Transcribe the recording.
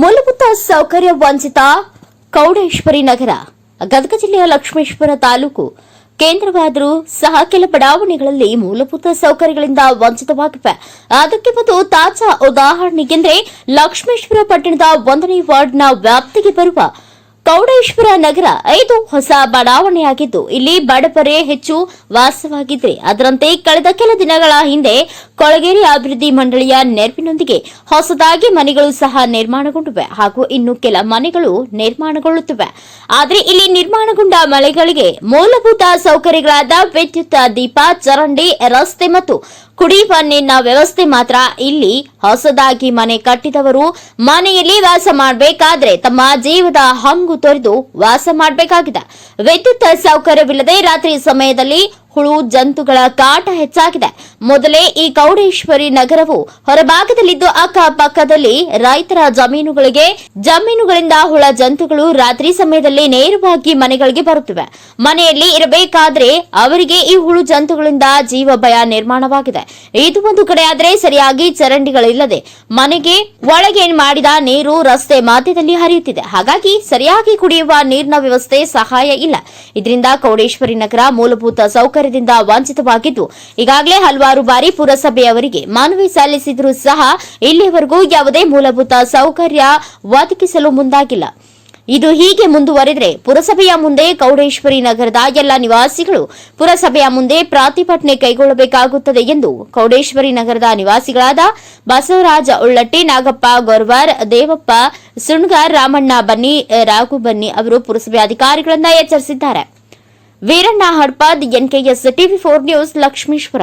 ಮೂಲಭೂತ ಸೌಕರ್ಯ ವಂಚಿತ ಕೌಡೇಶ್ವರಿ ನಗರ, ಗದಗ ಜಿಲ್ಲೆಯ ಲಕ್ಷ್ಮೇಶ್ವರ ತಾಲೂಕು. ಕೇಂದ್ರವಾದರೂ ಸಹ ಕೆಲ ಬಡಾವಣೆಗಳಲ್ಲಿ ಮೂಲಭೂತ ಸೌಕರ್ಯಗಳಿಂದ ವಂಚಿತವಾಗಿವೆ. ಅದಕ್ಕೆ ಒಂದು ತಾಜಾ ಉದಾಹರಣೆಗೆಂದರೆ ಲಕ್ಷ್ಮೇಶ್ವರ ಪಟ್ಟಣದ ಒಂದನೇ ವಾರ್ಡ್ನ ವ್ಯಾಪ್ತಿಗೆ ಬರುವ ಕೌಡೇಶ್ವರ ನಗರ ಐದು ಹೊಸ ಬಡಾವಣೆಯಾಗಿದ್ದು, ಇಲ್ಲಿ ಬಡವರೇ ಹೆಚ್ಚು ವಾಸವಾಗಿದ್ರೆ. ಅದರಂತೆ ಕಳೆದ ಕೆಲ ದಿನಗಳ ಹಿಂದೆ ಕೊಳಗೇರಿ ಅಭಿವೃದ್ಧಿ ಮಂಡಳಿಯ ನೆರವಿನೊಂದಿಗೆ ಹೊಸದಾಗಿ ಮನೆಗಳು ಸಹ ನಿರ್ಮಾಣಗೊಂಡಿವೆ ಹಾಗೂ ಇನ್ನು ಕೆಲ ಮನೆಗಳು ನಿರ್ಮಾಣಗೊಳ್ಳುತ್ತಿವೆ. ಆದರೆ ಇಲ್ಲಿ ನಿರ್ಮಾಣಗೊಂಡ ಮನೆಗಳಿಗೆ ಮೂಲಭೂತ ಸೌಕರ್ಯಗಳಾದ ವಿದ್ಯುತ್, ದೀಪ, ಚರಂಡಿ, ರಸ್ತೆ ಮತ್ತು ಕುಡಿಯುವ ನೀರಿನ ವ್ಯವಸ್ಥೆ ಮಾತ್ರ ಇಲ್ಲಿ ಹೊಸದಾಗಿ ಮನೆ ಕಟ್ಟಿದವರು ಮನೆಯಲ್ಲಿ ವಾಸ ಮಾಡಬೇಕಾದ್ರೆ ತಮ್ಮ ಜೀವದ ಹಂಗು ತೊರೆದು ವಾಸ ಮಾಡಬೇಕಾಗಿದೆ. ವಿದ್ಯುತ್ ಸೌಕರ್ಯವಿಲ್ಲದೆ ರಾತ್ರಿ ಸಮಯದಲ್ಲಿ ಹುಳು ಜಂತುಗಳ ಕಾಟ ಹೆಚ್ಚಾಗಿದೆ. ಮೊದಲೇ ಈ ಕೌಡೇಶ್ವರಿ ನಗರವು ಹೊರಭಾಗದಲ್ಲಿದ್ದು ಅಕ್ಕಪಕ್ಕದಲ್ಲಿ ರೈತರ ಜಮೀನುಗಳಿಗೆ, ಜಮೀನುಗಳಿಂದ ಹುಳ ಜಂತುಗಳು ರಾತ್ರಿ ಸಮಯದಲ್ಲಿ ನೇರವಾಗಿ ಮನೆಗಳಿಗೆ ಬರುತ್ತಿವೆ. ಮನೆಯಲ್ಲಿ ಇರಬೇಕಾದ್ರೆ ಅವರಿಗೆ ಈ ಹುಳು ಜಂತುಗಳಿಂದ ಜೀವ ಭಯ ನಿರ್ಮಾಣವಾಗಿದೆ. ಇದು ಒಂದು ಕಡೆ ಆದರೆ ಸರಿಯಾಗಿ ಚರಂಡಿಗಳಿಲ್ಲದೆ ಮನೆಗೆ ಒಳಗೆ ಮಾಡಿದ ನೀರು ರಸ್ತೆ ಮಧ್ಯದಲ್ಲಿ ಹರಿಯುತ್ತಿದೆ. ಹಾಗಾಗಿ ಸರಿಯಾಗಿ ಕುಡಿಯುವ ನೀರಿನ ವ್ಯವಸ್ಥೆ ಸಹಾಯ ಇಲ್ಲ. ಇದರಿಂದ ಕೌಡೇಶ್ವರಿ ನಗರ ಮೂಲಭೂತ ಸೌಕರ್ಯದಿಂದ ವಂಚಿತವಾಗಿದ್ದು, ಈಗಾಗಲೇ ಹಲವಾರು ಬಾರಿ ಪುರಸಭೆಯವರಿಗೆ ಮನವಿ ಸಲ್ಲಿಸಿದರೂ ಸಹ ಇಲ್ಲಿಯವರೆಗೂ ಯಾವುದೇ ಮೂಲಭೂತ ಸೌಕರ್ಯ ಒದಗಿಸಲು ಮುಂದಾಗಿಲ್ಲ. ಇದು ಹೀಗೆ ಮುಂದುವರೆದರೆ ಪುರಸಭೆಯ ಮುಂದೆ ಕೌಡೇಶ್ವರಿ ನಗರದ ಎಲ್ಲ ನಿವಾಸಿಗಳು ಪುರಸಭೆಯ ಮುಂದೆ ಪ್ರತಿಭಟನೆ ಕೈಗೊಳ್ಳಬೇಕಾಗುತ್ತದೆ ಎಂದು ಕೌಡೇಶ್ವರಿ ನಗರದ ನಿವಾಸಿಗಳಾದ ಬಸವರಾಜ ಉಳ್ಳಟ್ಟಿ, ನಾಗಪ್ಪ ಗೊರ್ವಾರ್, ದೇವಪ್ಪ ಸುಣ್ಗಾರ್ ರಾಮಣ್ಣ ಬನ್ನಿ, ರಾಘು ಬನ್ನಿ ಅವರು ಪುರಸಭೆ ಅಧಿಕಾರಿಗಳನ್ನ ಎಚ್ಚರಿಸಿದ್ದಾರೆ. Veeranna Hadpad NKS TV four news Lakshmeshwar.